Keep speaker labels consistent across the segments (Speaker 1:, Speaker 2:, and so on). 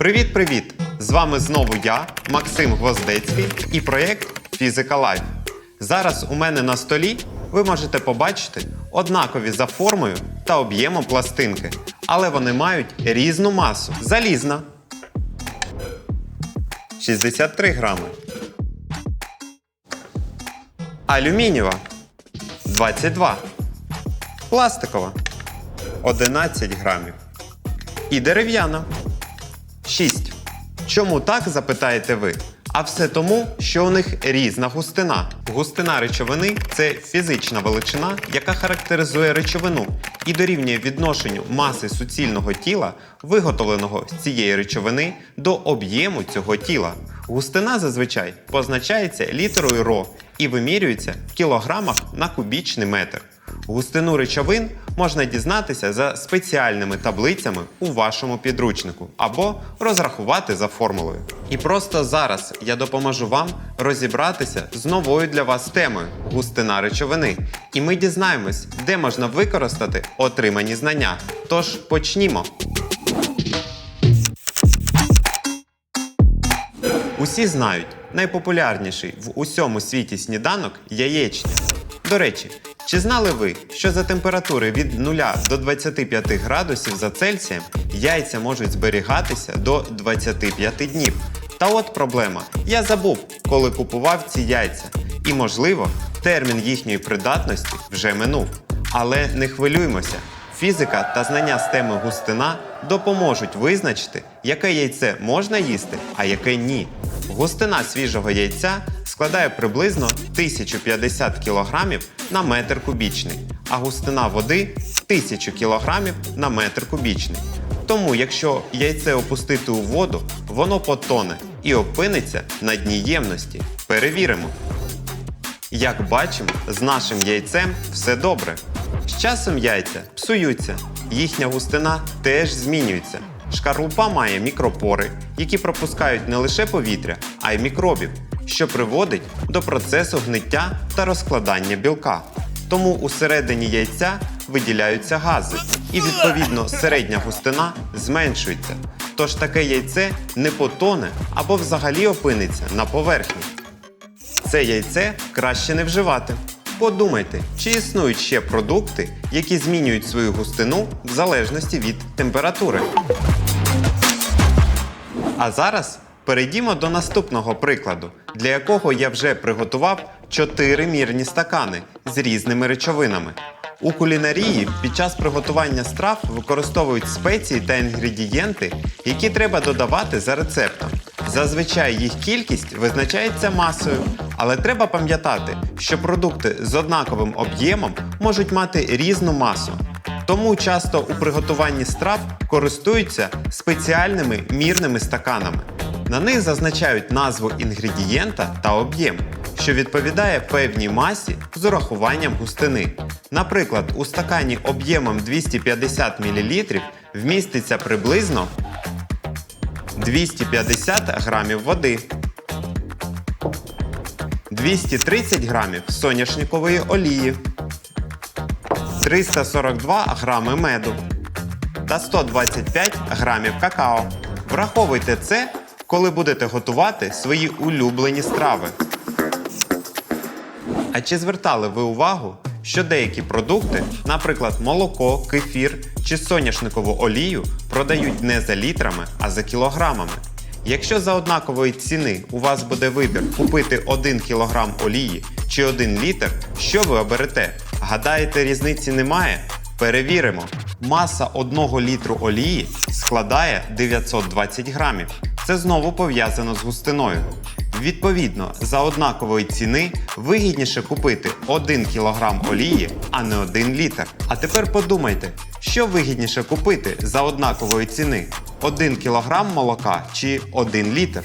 Speaker 1: Привіт-привіт! З вами знову я, Максим Гвоздецький, і проєкт Фізика Лайф. Зараз у мене на столі ви можете побачити однакові за формою та об'ємом пластинки, але вони мають різну масу. Залізна 63 грами. Алюмінієва 22. Пластикова 11 грамів. І дерев'яна 6. Чому так, запитаєте ви? А все тому, що у них різна густина. Густина речовини це фізична величина, яка характеризує речовину і дорівнює відношенню маси суцільного тіла, виготовленого з цієї речовини, до об'єму цього тіла. Густина зазвичай позначається літерою ро і вимірюється в кілограмах на кубічний метр. Густину речовин можна дізнатися за спеціальними таблицями у вашому підручнику або розрахувати за формулою. І просто зараз я допоможу вам розібратися з новою для вас темою густина речовини. І ми дізнаємось, де можна використати отримані знання. Тож почнімо. Усі знають, найпопулярніший в усьому світі сніданок яєчня. До речі, чи знали ви, що за температури від 0 до 25 градусів за Цельсієм яйця можуть зберігатися до 25 днів? Та от проблема. Я забув, коли купував ці яйця. І, можливо, термін їхньої придатності вже минув. Але не хвилюймося. Фізика та знання з теми густина допоможуть визначити, яке яйце можна їсти, а яке ні. Густина свіжого яйця складає приблизно 1050 кг на метр кубічний, а густина води 1000 кг на метр кубічний. Тому, якщо яйце опустити у воду, воно потоне і опиниться на дні ємності. Перевіримо. Як бачимо, з нашим яйцем все добре. З часом яйця псуються, їхня густина теж змінюється. Шкарлупа має мікропори, які пропускають не лише повітря, а й мікробів, що приводить до процесу гниття та розкладання білка. Тому усередині яйця виділяються гази, і відповідно середня густина зменшується. Тож таке яйце не потоне або взагалі опиниться на поверхні. Це яйце краще не вживати. Подумайте, чи існують ще продукти, які змінюють свою густину в залежності від температури. А зараз перейдімо до наступного прикладу, для якого я вже приготував 4 мірні стакани з різними речовинами. У кулінарії під час приготування страв використовують спеції та інгредієнти, які треба додавати за рецептом. Зазвичай їх кількість визначається масою, але треба пам'ятати, що продукти з однаковим об'ємом можуть мати різну масу. Тому часто у приготуванні страв користуються спеціальними мірними стаканами. На них зазначають назву інгредієнта та об'єм, що відповідає певній масі з урахуванням густини. Наприклад, у стакані об'ємом 250 мл вміститься приблизно 250 грамів води, 230 грамів соняшникової олії, 342 грами меду та 125 грамів какао. Враховуйте це, коли будете готувати свої улюблені страви. А чи звертали ви увагу, що деякі продукти, наприклад, молоко, кефір чи соняшникову олію, продають не за літрами, а за кілограмами? Якщо за однакової ціни у вас буде вибір купити 1 кг олії чи 1 літр, що ви оберете? Гадаєте, різниці немає? Перевіримо. Маса 1 літру олії складає 920 грамів. Це знову пов'язано з густиною. Відповідно, за однакової ціни вигідніше купити 1 кг олії, а не 1 літр. А тепер подумайте, що вигідніше купити за однакової ціни: 1 кг молока чи 1 літр.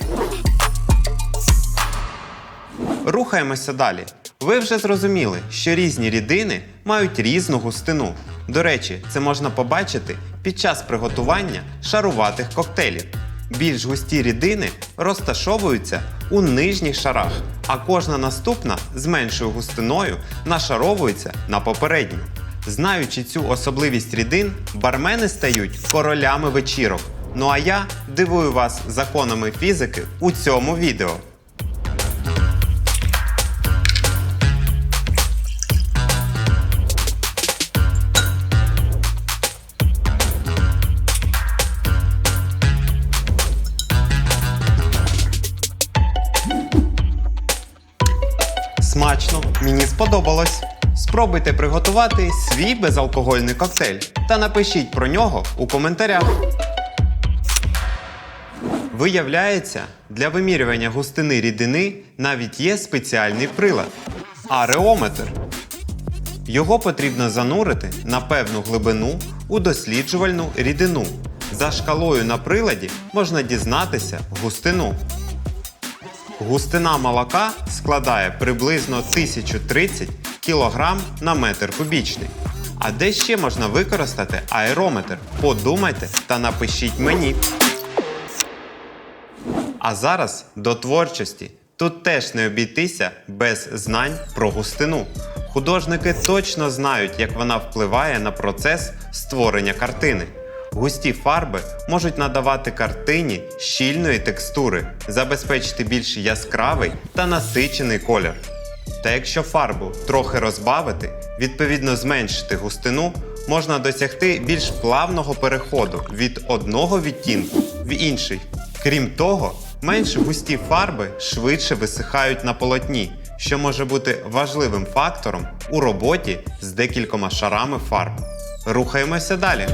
Speaker 1: Рухаємося далі. Ви вже зрозуміли, що різні рідини мають різну густину. До речі, це можна побачити під час приготування шаруватих коктейлів. Більш густі рідини розташовуються у нижніх шарах, а кожна наступна з меншою густиною нашаровується на попередню. Знаючи цю особливість рідин, бармени стають королями вечірок, Ну а я дивую вас законами фізики у цьому відео. Смачно, мені сподобалось. Спробуйте приготувати свій безалкогольний коктейль та напишіть про нього у коментарях. Виявляється, для вимірювання густини рідини навіть є спеціальний прилад ареометр. Його потрібно занурити на певну глибину у досліджувальну рідину. За шкалою на приладі можна дізнатися густину. Густина молока складає приблизно 1030 кг на метр кубічний. А де ще можна використати аерометр? Подумайте та напишіть мені. А зараз до творчості. Тут теж не обійтися без знань про густину. Художники точно знають, як вона впливає на процес створення картини. Густі фарби можуть надавати картині щільної текстури, забезпечити більш яскравий та насичений колір. Та якщо фарбу трохи розбавити, відповідно зменшити густину, можна досягти більш плавного переходу від одного відтінку в інший. Крім того, менш густі фарби швидше висихають на полотні, що може бути важливим фактором у роботі з декількома шарами фарб. Рухаємося далі.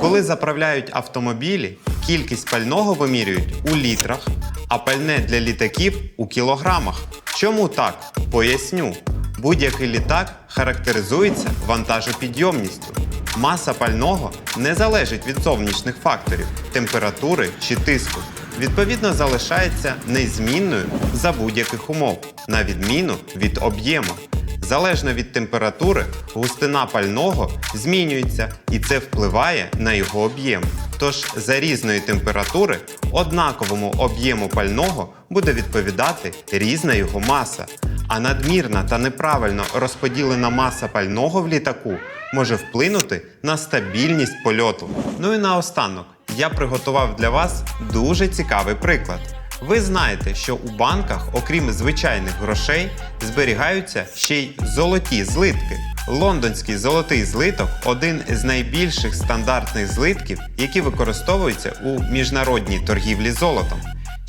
Speaker 1: Коли заправляють автомобілі, кількість пального вимірюють у літрах, а пальне для літаків у кілограмах. Чому так? Поясню. Будь-який літак характеризується вантажопідйомністю. Маса пального не залежить від зовнішніх факторів, температури чи тиску. Відповідно, залишається незмінною за будь-яких умов, на відміну від об'єму. Залежно від температури, густина пального змінюється і це впливає на його об'єм. Тож за різної температури однаковому об'єму пального буде відповідати різна його маса. А надмірна та неправильно розподілена маса пального в літаку може вплинути на стабільність польоту. Ну і наостанок я приготував для вас дуже цікавий приклад. Ви знаєте, що у банках, окрім звичайних грошей, зберігаються ще й золоті злитки. Лондонський золотий злиток один з найбільших стандартних злитків, які використовуються у міжнародній торгівлі золотом.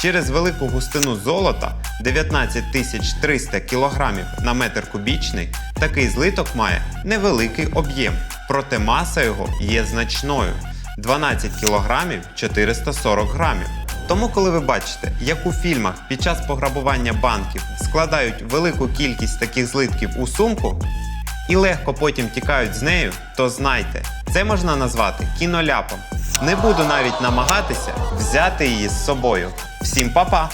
Speaker 1: Через велику густину золота 19 300 кг на метр кубічний, такий злиток має невеликий об'єм, проте маса його є значною 12 кг 440 грамів. Тому, коли ви бачите, як у фільмах під час пограбування банків складають велику кількість таких злитків у сумку і легко потім тікають з нею, то знайте, це можна назвати кіноляпом. Не буду навіть намагатися взяти її з собою. Всім па-па!